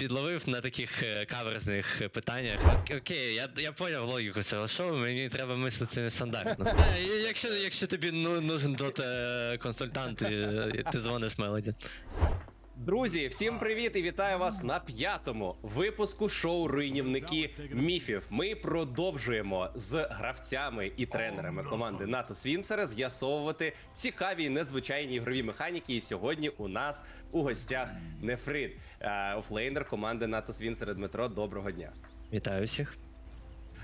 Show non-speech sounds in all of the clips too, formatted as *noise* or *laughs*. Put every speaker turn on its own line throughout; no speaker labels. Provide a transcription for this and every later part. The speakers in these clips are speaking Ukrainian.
підловив на таких е, каверзних питаннях. Ок- Окей, я, я поняв логіку цього шоу, мені треба мислити нестандартно. Е, якщо, якщо тобі ну, нужен дота консультант, ти, ти дзвониш Мелоді.
Друзі, всім привіт і вітаю вас на п'ятому випуску шоу Руйнівники міфів. Ми продовжуємо з гравцями і тренерами команди НАТО Свінцера з'ясовувати цікаві і незвичайні ігрові механіки. І сьогодні у нас у гостях Нефрит, е, офлейнер команди НАТО Свінцера Дмитро. Доброго дня.
Вітаю всіх.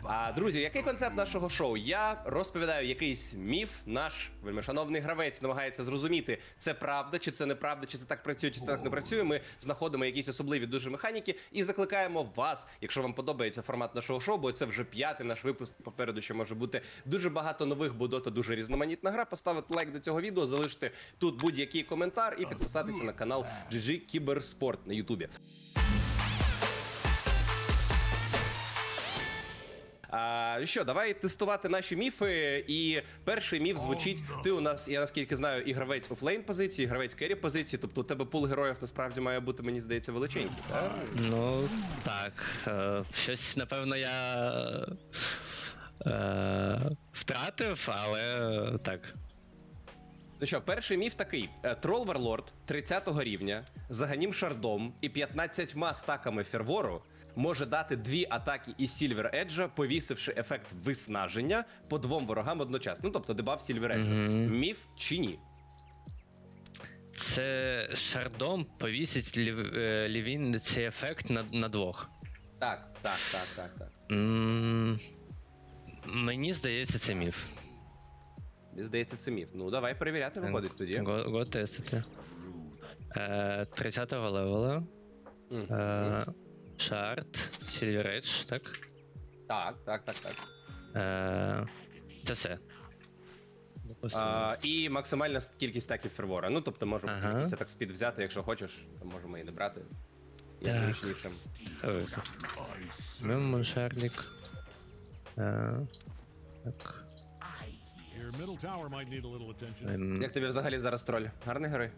А друзі, який концепт нашого шоу? Я розповідаю якийсь міф. Наш вельмишановний гравець намагається зрозуміти, це правда, чи це неправда, чи це так працює, чи це так не працює. Ми знаходимо якісь особливі дуже механіки і закликаємо вас, якщо вам подобається формат нашого шоу, бо це вже п'ятий наш випуск. Попереду ще може бути дуже багато нових, бо дота дуже різноманітна гра. Поставити лайк до цього відео, залишити тут будь-який коментар і підписатися на канал GG Кіберспорт на Ютубі. А, що, давай тестувати наші міфи. І перший міф звучить: ти у нас, я наскільки знаю, і гравець офлейн позиції, і гравець керрі позиції. Тобто у тебе пул героїв насправді має бути, мені здається, величенький. Так?
Ну, так. Е, щось, напевно, я е, втратив, але так.
Ну що, перший міф такий: трол Варлорд 30 рівня з Аганім Шардом і 15 стаками фервору може дати дві атаки із Сільвер Еджа, повісивши ефект виснаження по двом ворогам одночасно. Ну тобто дебаф Сільвер Еджа.
Мгм.
Міф чи ні?
Це шардом повісить лів, е, лівін цей ефект на, на двох.
Так, так, так, так, так.
М, Мені здається, це міф.
Мені здається, це міф. Ну, давай перевіряти, виходить тоді.
Го, го тестити. Е, 30-го левела.
Мгм.
Е, шард, Silver Edge, так?
Так, так, так, так.
Е, це все.
А, і максимальна кількість стаків фервора. Ну, тобто, можемо
Ага.
якийсь так спід взяти, якщо хочеш, то можемо і не брати.
Шарлік. Е, так.
Attention.
ем,
Як тобі взагалі зараз троль? Гарний герой?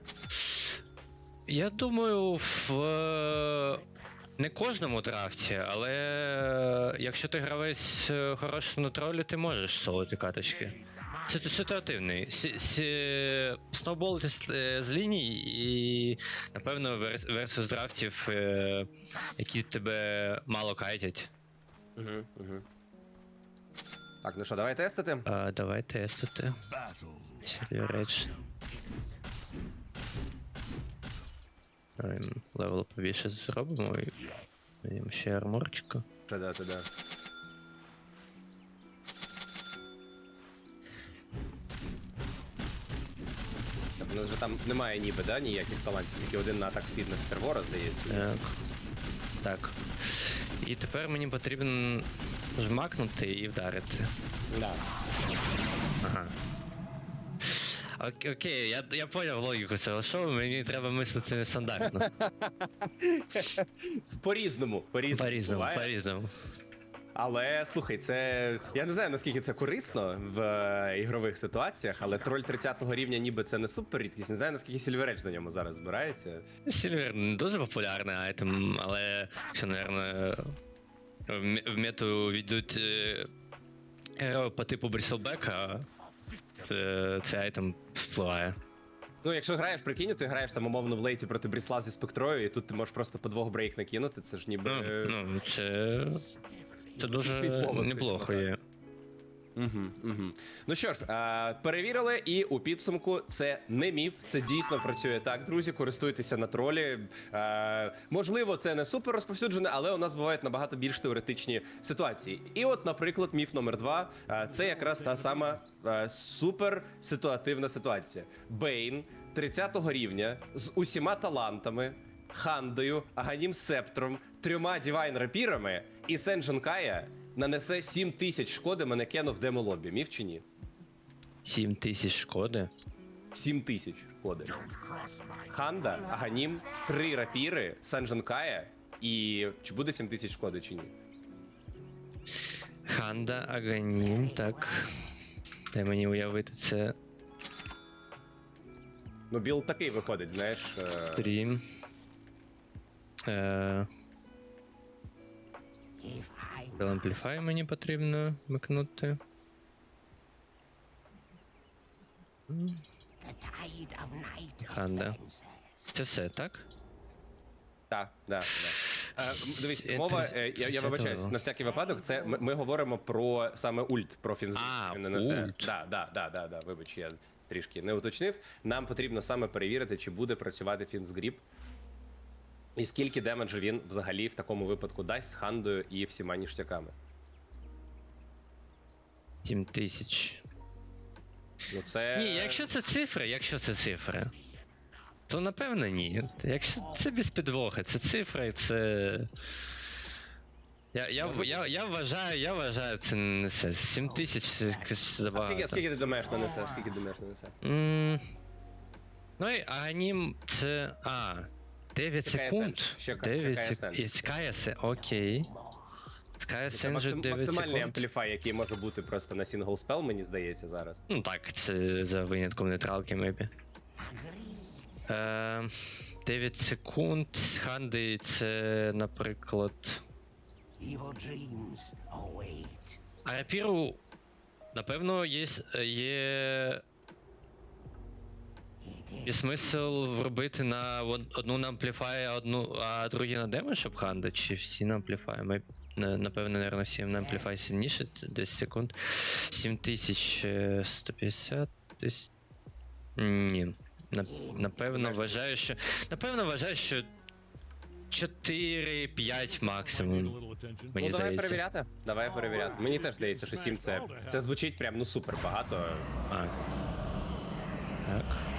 Я думаю, в е, не кожному драфті, але якщо ти гравець е, хороший на тролі, ти можеш солити каточки. Це ситуативний. Сноуболити з, е, ліній і, напевно, версус драфтів, е, які тебе мало кайтять.
Угу, угу. Так, ну що, давай тестити.
А, давай тестити. Ем, Левел побільше зробимо і Візьмемо ще арморчика.
Та да, та да. Так, у нас же там немає ніби, да, ніяких талантів, тільки один на атак спід на стервора, здається.
Так. Так. І тепер мені потрібно жмакнути і вдарити.
Да.
Ага. Ок- Окей, я, я поняв логіку цього шоу, мені треба мислити нестандартно. *laughs*
По-різному, по-різному.
По-різному,
буває.
по-різному.
Але слухай, це я не знаю наскільки це корисно в е, ігрових ситуаціях, але троль 30-го рівня ніби це не супер рідкість. Не знаю наскільки Сільвередж на ньому зараз збирається.
Сільвер не дуже популярний айтем, але якщо, напевно, в мету війдуть е, герої по типу Бріселбека, цей айтем впливає.
Ну, якщо граєш, прикинь, ти граєш там умовно в лейті проти Брісла зі спектрою, і тут ти можеш просто по двох брейк накинути, це ж ніби.
Ну,
е,
ну це, це дуже неплохо є.
Угу, угу. Ну що ж, е, перевірили, і у підсумку це не міф, це дійсно працює так, друзі. Користуйтеся на тролі. Е, можливо, це не супер розповсюджене, але у нас бувають набагато більш теоретичні ситуації. І от, наприклад, міф номер два е, це якраз та сама е, супер ситуативна ситуація. Бейн 30-го рівня з усіма талантами. Хандою, Аганім Септром, трьома Дівайн рапірами і Сенджен Кая нанесе 7 тисяч шкоди манекену в демолобі. Міф чи ні?
7 тисяч шкоди.
7 тисяч шкоди. Ханда, Аганім, три рапіри, Сенджен Кая. І чи буде 7 тисяч шкоди чи ні?
Ханда, Аганім, так. Дай мені уявити це.
Ну, біл такий виходить, знаєш. е,
Стрім. Е, Amplify мені потрібно вмикнути. Ханда. Це все, так?
Так, да, да. Е, Дивись, мова, е, я, я вибачаюсь, на всякий випадок, це ми, ми говоримо про саме ульт, про фінзбіт.
А, ульт.
Да, да, да, да, да, вибач, я трішки не уточнив. Нам потрібно саме перевірити, чи буде працювати фінзгріп. І скільки демеджу він взагалі в такому випадку дасть з хандою і всіма ніштяками.
7 тисяч.
Ну це.
Ні, якщо це цифри, якщо це цифри, то напевно ні. Якщо це без підвоги, це цифри, це. Я, я, я, я вважаю, я вважаю, це не несе. 7 тисяч це якось
А скільки, скільки ти демеш нанесе? Скільки демеш нанесе?
М, Ну і анім це. А. 9 секунд.
Ще К-
9
ще
секунд.
KSN,
окей.
Це
вже
максим-
9
максимальний
секунд.
ампліфай, який може бути просто на сингл спел, мені здається, зараз.
Ну так, це за винятком нейтралки, мейбі. Е, 9 секунд. Ханди це, наприклад.
Evil.
А рапіру, напевно, є, є, є смисл вробити на одну на ампліфай, а одну, а другі на демедж щоб ханда, чи всі на ампліфай? Ми, напевно, наверное, 7 на ампліфай сильніше, 10 секунд. 7150 десь. Ні. Напевно, вважаю, що. Напевно, вважаю, що 4-5
Might need a
максимум. Мені
ну, давай
здається.
перевіряти. Давай перевіряти. Мені теж здається, що 7 це, це звучить прям ну супер багато.
А. Так.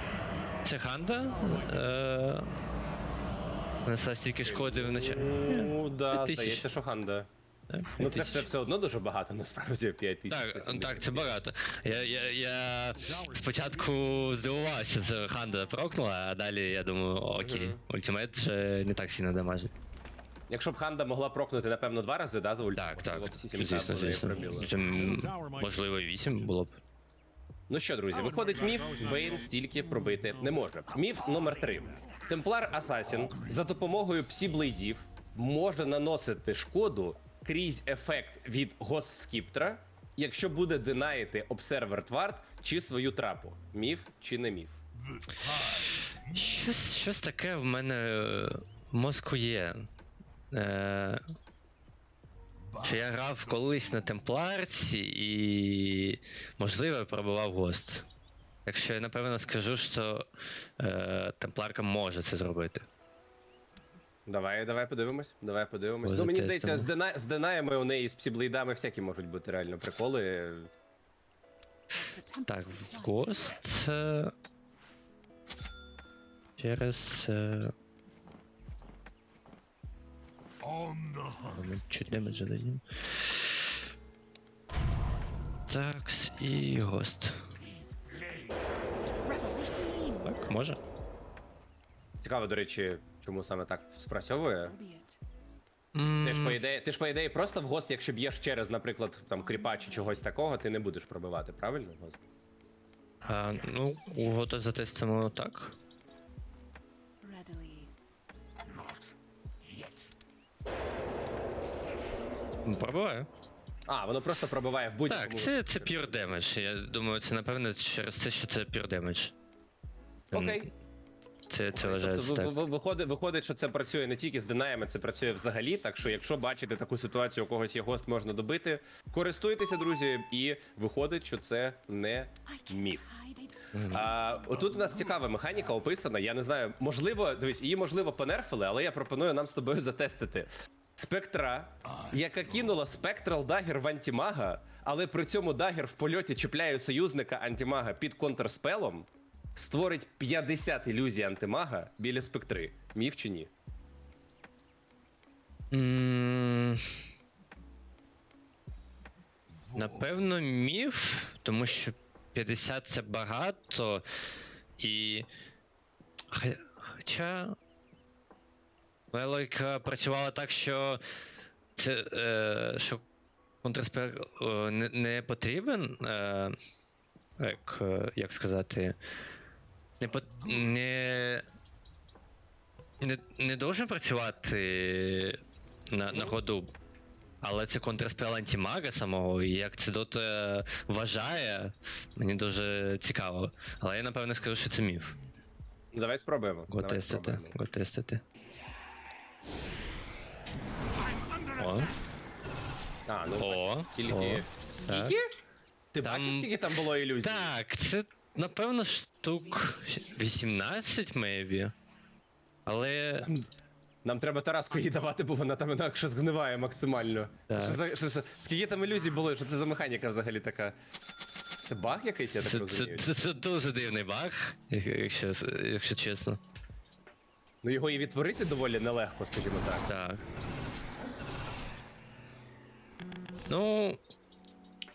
Це Ханда? Е... Нанесла стільки шкоди вночі.
Ну, да,
П'ять тисяч.
здається, що ханда. Ну це все, все одно дуже багато, насправді 5 тисяч.
Так, так, це багато. Я, я, я спочатку здивувався, це Ханда прокнула, а далі я думаю, окей,
Мгм.
ультимейт вже не так сильно дамажить.
Якщо б ханда могла прокнути, напевно, два рази, да, за ульт?
Так, так.
Було б всі сім
Звісно,
вони
звісно.
пробіли.
Можливо, і 8 було б.
Ну що, друзі, виходить міф, Вейн стільки пробити не може. Міф номер 3 Темплар Асасін за допомогою псіблейдів може наносити шкоду крізь ефект від Госскіптра, якщо буде динаїти Обсервер Твард чи свою трапу. Міф чи не міф?
Щось, щось таке в мене е, в мозку є. Е, що я грав колись на темпларці і, можливо, пробував гост. Якщо я напевно скажу, що е, темпларка може це зробити.
Давай, давай подивимось. Давай подивимось.
Може,
ну мені здається, з, дина... з динаями у неї з псіблейдами всякі можуть бути реально приколи.
Так, в гост. Е, через. Е, Ми чуть демеджа дадим. Такс і гост. Так, може.
Цікаво, до речі, чому саме так спрацьовує. Ти ж по ідеї, ти ж по ідеї просто в гост, якщо б'єш через, наприклад, там кріпа чи чогось такого, ти не будеш пробивати, правильно? Гост?
А, ну, у гота затестимо так. Ну, Пробуваю.
А, воно просто пробиває в будь-якому.
Так, це, це pure damage. Я думаю, це напевно через те, що це pure damage.
Окей.
Це, це
Тобто
вважається так.
ви- виходить, виходить, що це працює не тільки з динаями, це працює взагалі. Так що, якщо бачите таку ситуацію, у когось є гост, можна добити. Користуйтеся, друзі, і виходить, що це не міф. А, отут у нас цікава механіка описана. Я не знаю, можливо, дивись, її можливо понерфили, але я пропоную нам з тобою затестити. Спектра, яка кинула спектрал дагер в антимага, але при цьому дагер в польоті чіпляє союзника антимага під контрспелом, створить 50 ілюзій антимага біля спектри. Міф чи ні?
М, Напевно, міф, тому що 50 це багато і. Хе- Хоча. Моя логіка працювала так, що це. Е, що контрспел е, не, не потрібен. Е, як, е, як сказати. Не, пот, не, не, не должен працювати на, на ходу. Але це контрспел антимага самого, і як це дота вважає, мені дуже цікаво. Але я напевно скажу, що це міф.
Давай спробуємо.
Го тестити, го тестити. О,
А, ну
О,
тільки.
о,
Скільки? Ти
Там-
бачив, скільки там було ілюзій?
Так, це напевно штук 18, maybe. Але.
Нам треба Тараску їй давати, бо вона там інакше згниває максимально. Це
Так.
що за- що скільки там ілюзій було? Що це за механіка взагалі така? Це баг якийсь, я так
Це, це,
розумію?
це, це дуже дивний баг, якщо, якщо чесно.
Ну його і відтворити доволі нелегко, скажімо так.
Так. Ну.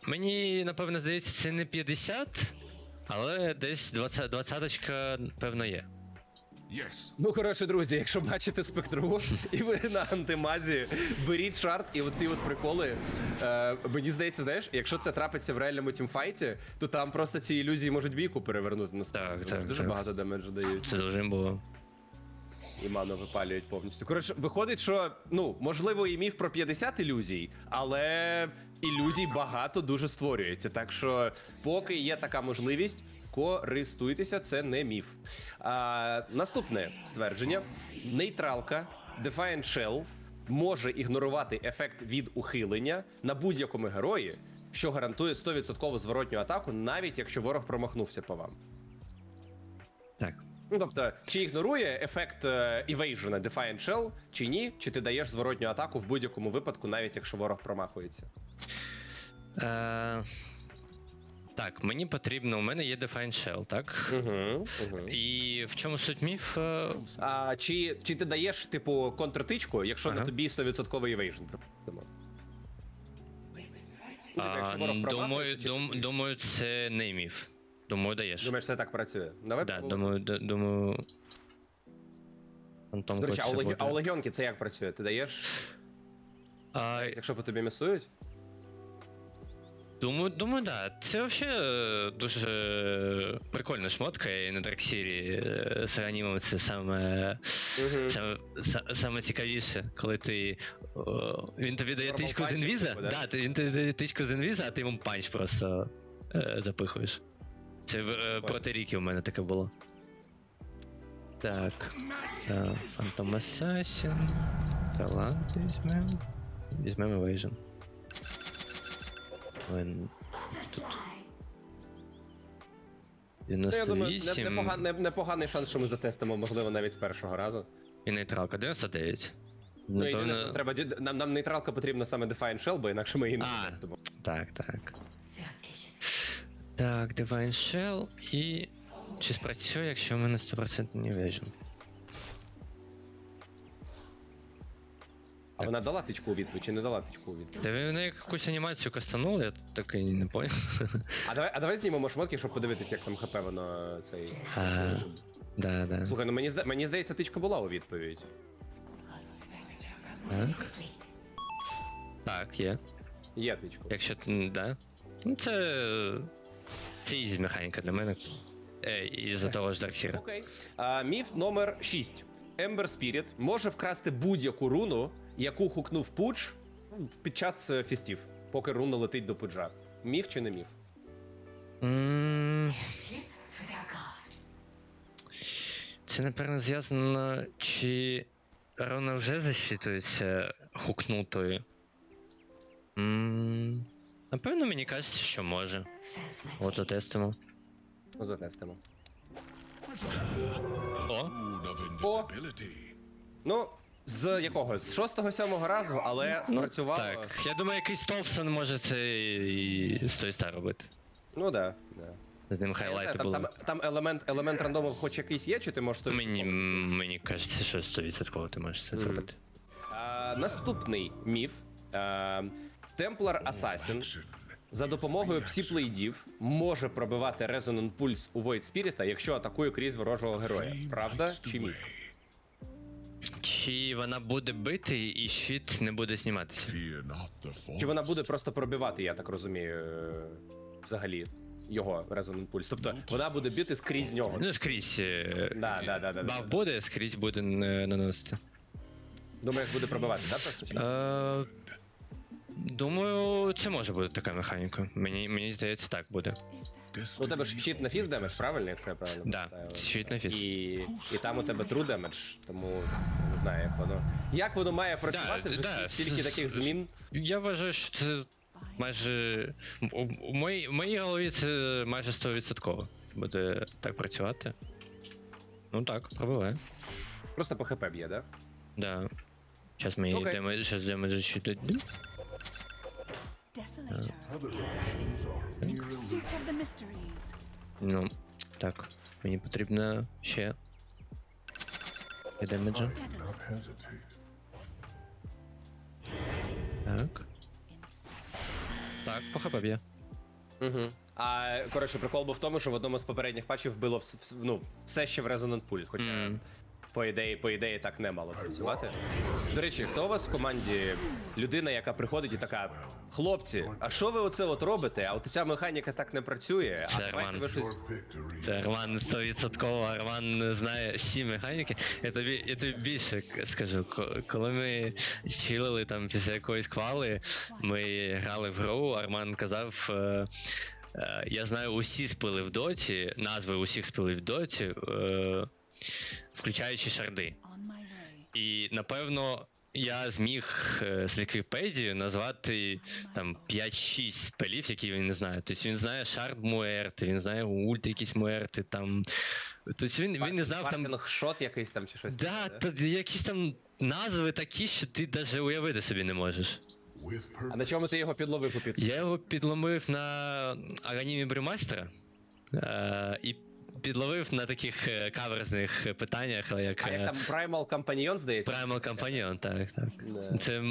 Мені, напевно, здається, це не 50, але десь 20, 20 певно, є.
Yes.
Ну, коротше, друзі, якщо бачите спектру і ви на антимазі, беріть шарт і оці от приколи. Е, мені здається, знаєш, якщо це трапиться в реальному тімфайті, то там просто ці ілюзії можуть бійку перевернути насправді.
Так, так,
дуже
так.
багато демеджу дають.
Це дуже було.
І ману випалюють повністю. Коротше, виходить, що ну можливо і міф про 50 ілюзій, але ілюзій багато дуже створюється. Так що, поки є така можливість, користуйтеся, це не міф. А, наступне ствердження: нейтралка Defiant Shell може ігнорувати ефект від ухилення на будь-якому герої, що гарантує 100% зворотню атаку, навіть якщо ворог промахнувся по вам.
Так.
Ну, тобто, чи ігнорує ефект е, Evasion Defiant Shell, чи ні, чи ти даєш зворотню атаку в будь-якому випадку, навіть якщо ворог промахується.
Е, так, мені потрібно. У мене є Define Shell, так?
Угу, угу.
І в чому суть міф? Е,
А чи, чи ти даєш, типу, контртичку, якщо на тобі 100% Evasion, припустимо?
А, думаю,
чи
дум, думаю, це не міф. Думаю, даєш.
Думаєш, це так працює? Давай
да,
попробуємо.
думаю, д- думаю. Фантом
До речі, а у,
Кодь
легі... а у легіонки це як працює? Ти даєш,
А,
якщо по тобі місують?
Думаю, думаю, да. Це взагалі дуже прикольна шмотка, і на Драксірі е, з реанімом це саме,
Мгм.
саме, са- саме цікавіше, коли ти. о, він тобі дає
Нормал
тичку з інвіза.
типу, да?
Да, ти, він тобі дає тичку з інвіза, а ти йому панч просто е, запихуєш. Це в- е, проти Ріки у мене таке було. Так. Це Phantom Assassin. Талант візьмемо. Візьмемо Evasion. Він тут.
Ну, я думаю, не,
98
непоган, не, непоганий шанс, що ми затестимо, можливо, навіть з першого разу.
і нейтралка 99.
Ну, єдине,
Напевно,
що треба ді- нам, нам нейтралка потрібна саме Defiant Shell, бо інакше ми її не
А.
затестимо.
Так, так. Так, Divine Shell і. Чи спрацює, якщо в мене 100% не Evasion?
А вона дала тичку у відповідь чи не дала тичку у відповідь?
Та ви на якусь анімацію кастанув, я так і не поняв.
А давай, а давай знімемо шмотки, щоб подивитись, як там ХП воно цей.
А, Да, да.
Слухай, ну мені зда... мені здається, тичка була у відповідь.
Так. Так, є.
Є тичка.
Якщо. м, Да. Ну це. Це ізі механіка для мене. Е, із-за того ж Дарксіра.
Окей. А, міф номер 6. Ember Spirit може вкрасти будь-яку руну, яку хукнув пудж ну, під час е, фістів, поки руна летить до пуджа. Міф чи не міф?
М, Це, напевно, зв'язано, чи руна вже засчитується хукнутою. М, Напевно, мені кажеться, що може. От отестимо.
Затестимо.
О,
О. Ну, з якого? З шостого-сьомого разу, але
ну,
спрацювало.
так. Я думаю, якийсь Топсон може це і з тої ста робити.
Ну да, да.
З ним
Я не знаю,
хайлайти
там,
були.
там, там елемент, елемент рандому хоч якийсь є, чи ти можеш тобі.
Мені, мені кажеться, що 100% ти можеш це зробити.
А, наступний міф. А, Темплар Асасін за допомогою псіплейдів може пробивати резонант пульс у Void Спіріта, якщо атакує крізь ворожого героя. Правда чи міф?
Чи вона буде бити і щит не буде зніматися?
Чи вона буде просто пробивати, я так розумію, е, взагалі його резонант пульс? Тобто вона буде бити скрізь нього.
Ну, скрізь. е,
Да, да, да, да,
Баф буде, скрізь буде е, наносити.
Думаєш, буде пробивати, так?
Е, Думаю, це може бути така механіка. Мені, мені здається, так буде.
Ну, у тебе ж щит на фіз демедж, правильно, якщо я правильно
Да,
пам'ятаю?
щит на фіз.
І, і там у тебе true демедж, тому не знаю, як воно. Як воно має працювати
да,
житті стільки
с-
таких змін?
Я вважаю, що це майже. У, у, моїй, в моїй голові це майже 100% буде так працювати. Ну так, пробиває.
Просто по хп б'є, да?
Да. Зараз ми
Окей.
йдемо, зараз демеджі чуть
Desolator. Pursuit of the mysteries.
Ну, так. Мені потрібно ще. Демеджа. Так. Так, по хп б'є.
Угу. А коротше, прикол був в тому, що в одному з попередніх патчів вбило вс- вс- ну, все ще в Resonant Pulse, хоча
Мгм.
По ідеї, по ідеї так не мало працювати. До речі, хто у вас в команді людина, яка приходить і така: хлопці, а що ви оце от робите? А от ця механіка так не працює.
Це
а давайте ви щось.
Це Роман 100%, Роман знає всі механіки. Я тобі, я тобі більше скажу, коли ми чилили там після якоїсь квали, ми грали в гру, Арман казав. Е, е, я знаю усі спили в доті, назви усіх спили в доті, е, включаючи шарди. І напевно я зміг е, з Ліквіпедії назвати там 5-6 спелів, які він не знає. Тобто він знає шард Муерти, він знає ульт якісь Муерти там. Тобто він, він не знав там.
Шот якийсь там чи щось.
Да, та якісь там назви такі, що ти навіть уявити собі не можеш.
А на чому ти його підловив у підсумку?
Я його підломив на Аганімі Брюмастера е, і підловив на таких е, каверзних питаннях, як,
А як
е,
там Primal Companion, здається?
Primal Companion, так, так. Це.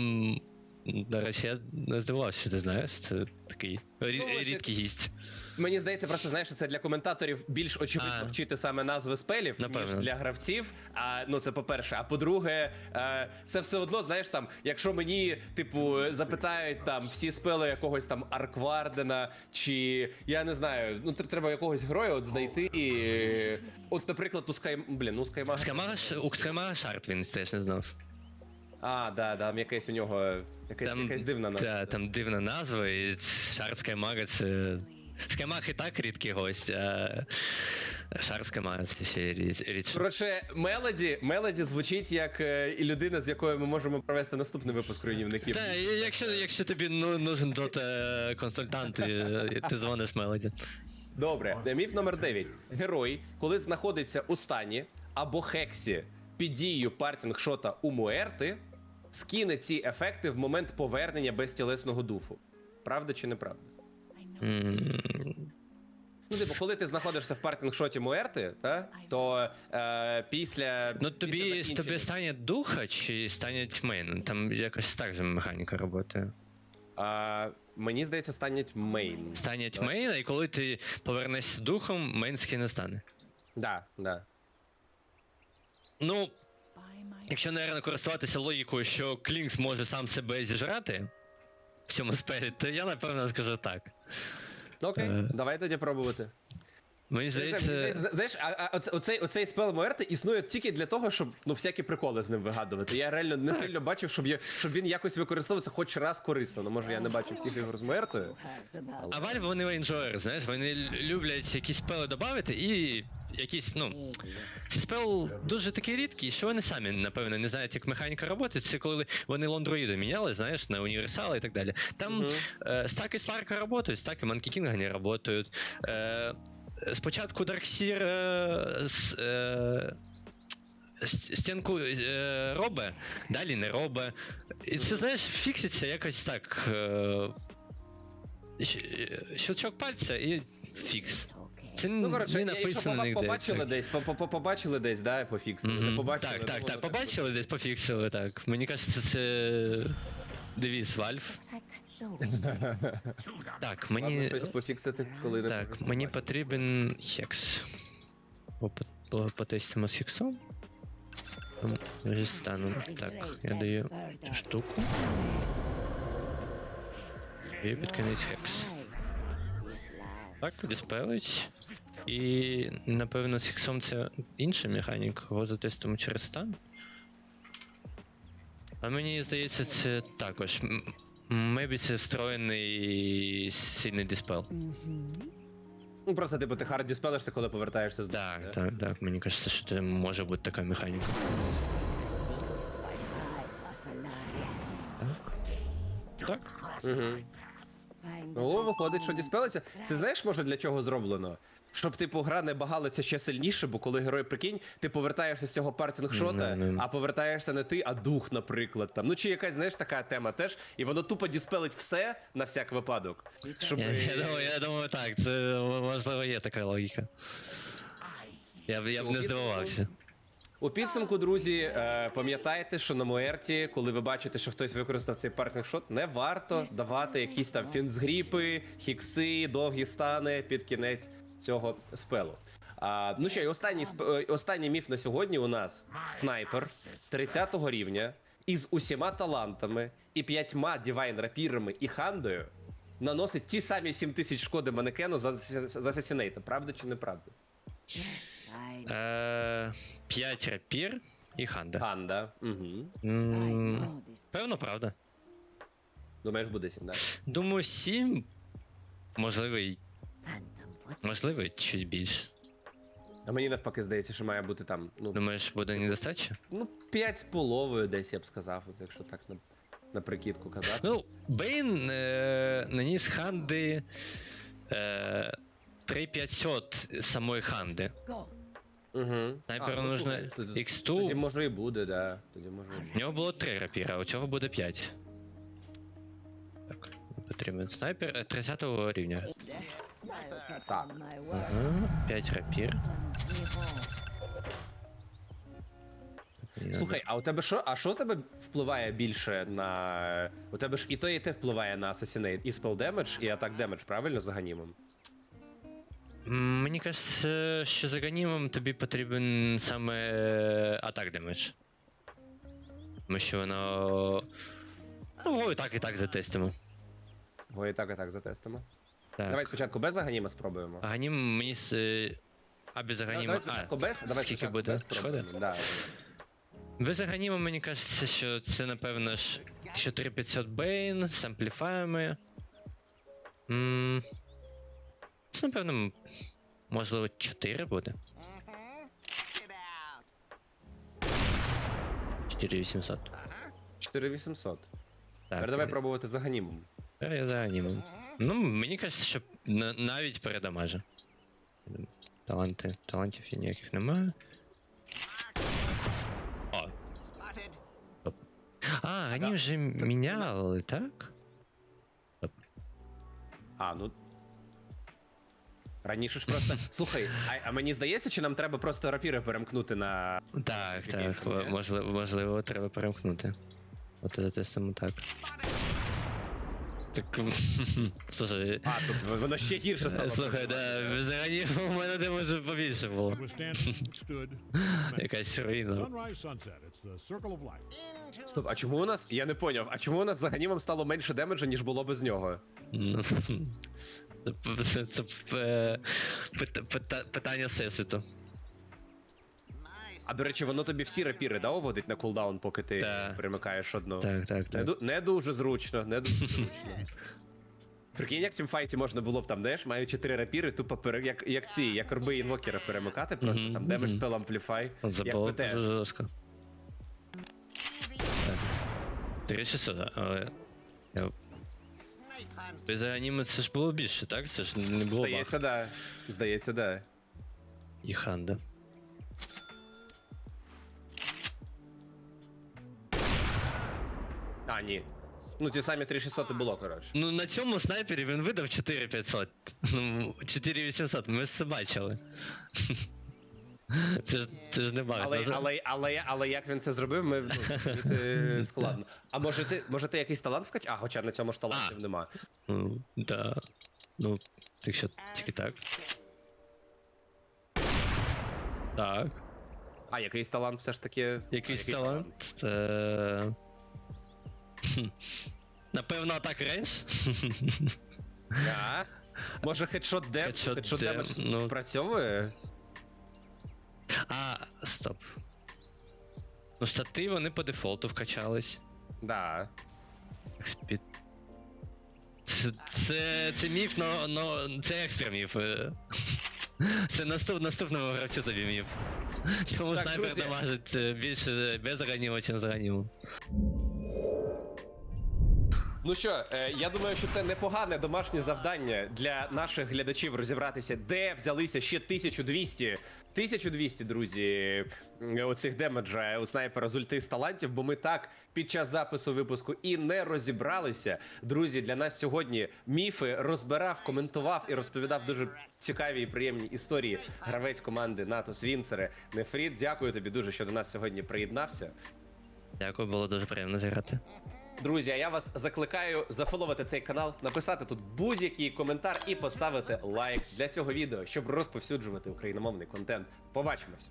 Речі, я не здивувався, що ти знаєш. Це такий рі-
Ну, ось
рідкий гість.
Мені здається, просто знаєш, що це для коментаторів більш очевидно
А.
вчити саме назви спелів, ніж для гравців. А ну це по-перше. А по-друге, е, це все одно, знаєш, там, якщо мені, типу, запитають там всі спели якогось там Арквардена, чи я не знаю, ну тр- треба якогось героя от знайти. І, от, наприклад, у Скай... Блін, ну Скаймага.
Ш- у Скамага Шарт він теж не знав.
А, да, да, там якесь у нього якась, якась дивна назва.
Та, там дивна назва, і Шарт Скаймага це. Скаймаг і так рідкий гость, а Шарт Скаймага це ще рід- рідше.
Коротше, Мелоді, Мелоді звучить як е, і людина, з якою ми можемо провести наступний випуск руйнівників.
Та, і якщо, якщо тобі ну, нужен дота консультант, ти, ти дзвониш Мелоді.
Добре, Е, міф номер 9. Герой, коли знаходиться у стані або хексі під дією партінг-шота у Муерти, скине ці ефекти в момент повернення безтілесного дуфу. Правда чи неправда? Ну, типу, коли ти знаходишся в партінг-шоті Муерти, та, то е, після.
Ну
після
тобі,
закінчення-
тобі стане духа чи стане тьмейн? Там якось так же механіка працює.
А, мені здається, станеть мейн.
Стане мейн, і коли ти повернешся духом, мейнський не стане.
Да, да.
Ну, якщо, наверное, користуватися логікою, що Клінкс може сам себе зіжрати в цьому спелі, то я напевно скажу так.
Окей,
Е.
давай тоді пробувати.
Мені здається.
Знаєш, а, а оце- оцей, оцей спел Муерти існує тільки для того, щоб ну всякі приколи з ним вигадувати. Я реально не сильно бачив, щоб, я, щоб він якось використовувався хоч раз корисно. Ну може я не бачив всіх ігор з Муертою.
А Valve вони енджойери, знаєш, вони люблять якісь спели додати і якісь, ну. Цей спел дуже такий рідкий, що вони самі, напевно, не знають, як механіка працює. Це коли вони лондроїди міняли, знаєш, на універсали і так далі. Там
Мгм.
е, стаки Сларка працюють, стаки Манкі Кінга не працюють. Е, спочатку Дарксір е, е, стінку е, робе, далі не робе. І це, знаєш, фікситься якось так. Е, щ- щелчок пальця і фікс. Це
Ну коротше,
не написано
поба-
ніде.
побачили десь, по- по- побачили десь, да, пофіксили. Не
Мгм.
побачили.
Так,
ну,
так,
воно
так, побачили десь, пофіксили, так. Мені кажеться, це девіз Valve. Так,
Ладно,
мені.
щось пофіксити, коли не
Так,
побачили.
мені потрібен хекс. По- по- Потестимо з хексом. Тому. Так, я даю цю штуку. І під кінець хекс. Так, диспелить. І напевно з хексом це інша механіка, його затестимо через стан. А мені здається, це також. Мебі це встроєний сильний диспел.
Ну просто типу ти хард діспелишся, коли повертаєшся з
Так,
дому,
так, так. Мені кажеться, що це може бути така механіка. Так.
Угу. Ну, виходить, що діспелиться. Це знаєш, може для чого зроблено? Щоб, типу, гра не багалася ще сильніше, бо коли герой прикинь, ти повертаєшся з цього партінг-шота,
Ну, ну.
а повертаєшся не ти, а дух, наприклад. Там. Ну чи якась, знаєш, така тема теж, і воно тупо діспелить все на всяк випадок. Щоб...
Я, я, думаю, я думаю, так, це можливо є така логіка. Я б, я б не здивувався.
У підсумку, друзі, е, пам'ятайте, що на Моерті, коли ви бачите, що хтось використав цей партнер-шот, не варто давати якісь там фінзгріпи, хікси, довгі стани під кінець цього спелу. А, ну що, і останній, сп- е, останній міф на сьогодні у нас снайпер 30 рівня із усіма талантами і п'ятьма дівайн рапірами і хандою наносить ті самі 7 тисяч шкоди манекену за, за Асасінейта. Правда чи неправда?
Е, 5 рапір і ханда.
Ханда. Угу.
М, Певно, правда.
Думаєш, буде 7, так?
Думаю, 7. Можливо, й- можливо, й чуть більше.
А мені навпаки здається, що має бути там, ну,
Думаєш, буде недостача?
ну 5 з половою десь я б сказав, от якщо так на, на прикидку казати.
Ну, Бейн е, наніс ханди е, 3500 самої ханди.
Угу.
Снайперу нужно X2.
Тоді може і буде, да. Тоді може. і буде.
В нього було 3 рапіра, а у цього буде 5. Так, потрібен снайпер е, 30 рівня.
Так.
Ага, 5 рапір.
Слухай, а у тебе що? А що у тебе впливає більше на. У тебе ж і то, і те впливає на Assassinate. І spell damage, і attack damage, правильно, за ганімом?
Мені кажеться, що за ганімом тобі потрібен саме е, атак демедж. Тому що воно. Ну, і так і так затестимо.
Го і так, і так затестимо.
Так.
Давай спочатку без аганіма спробуємо.
А ганім мені з. е, А без аганіма.
давай спочатку без, давай
скільки
спочатку
буде
без спробуємо. Да.
Без аганіма мені кажеться, що це напевно ж 4500 бейн з ампліфаями. М, Це напевно, м, можливо, 4 буде. 4800.
4800.
Так,
Тепер давай
е,
пробувати за ганімом.
тепер я за анімом. Ну, мені кажеться, що на- навіть передамаже. Таланти. Талантів я ніяких немає. О. Стоп. А, ганім вже міняли, так?
А, ну. Раніше ж просто. *laughs* Слухай, а, а мені здається, чи нам треба просто рапіри перемкнути на.
Так, так,
ні?
можливо, можливо, треба перемкнути. От затестимо так. Так. *laughs* Слушай,
А, тут воно ще гірше стало.
слухай, да, ганів у мене де може побільше було. *laughs* Якась руїна.
Стоп, а чому у нас. Я не поняв, а чому у нас за ганімом стало менше демеджа, ніж було без нього?
Це, це, е, пита- питання всесвіту.
А до речі, воно тобі всі рапіри, да, уводить на кулдаун, поки ти
Так.
перемикаєш одну.
Так, так,
Не,
так.
ду- не дуже зручно, не дуже зручно. Прикинь, як в цьому файті можна було б там, знаєш, маю чотири рапіри, тупо пере, як, як ці, як орби інвокера перемикати, просто
Мгм,
там демедж
мгм.
Як
Забуло
ПТ.
дуже жорстко. Так. 3600, але. Я... Без аніми це ж було більше, так? Це ж не було бах.
Здається, да. Здається, да.
І ханда.
А, ні. Ну, ті самі 3600 і було, коротше.
Ну на цьому снайпері він видав 4500. Ну, 4800, ми ж все бачили. *laughs* Це ж, це ж не.
Але, але, але, але як він це зробив, ми ну, *laughs* складно. А може ти, може ти якийсь талант вкач? А, хоча на цьому ж талантів нема.
Ну, да. Ну, якщо тільки так. Так.
А, якийсь талант все ж таки.
Якийсь талант. Це... Хм. Напевно, атак рейндж.
А? Може хедшот дем,
Headshot
хедшот демедж
ну.
спрацьовує?
А, стоп. Ну, стати вони по дефолту вкачались.
Да.
Спід. Це, це, це міф, но, но це екстра міф. Це наступ, наступному гравцю тобі міф. Чому
Так,
снайпер
друзі.
дамажить е, більше без раніму, чи з раніму?
Ну що, е, я думаю, що це непогане домашнє завдання для наших глядачів розібратися, де взялися ще 1200. 1200, друзі, оцих демеджа у снайпера з ульти з талантів, бо ми так під час запису випуску і не розібралися. Друзі, для нас сьогодні міфи розбирав, коментував і розповідав дуже цікаві і приємні історії гравець команди НАТО Свінцере. Нефрід, дякую тобі дуже, що до нас сьогодні приєднався.
Дякую, було дуже приємно зіграти.
Друзі, я вас закликаю зафоловити цей канал, написати тут будь-який коментар і поставити лайк для цього відео, щоб розповсюджувати україномовний контент. Побачимось!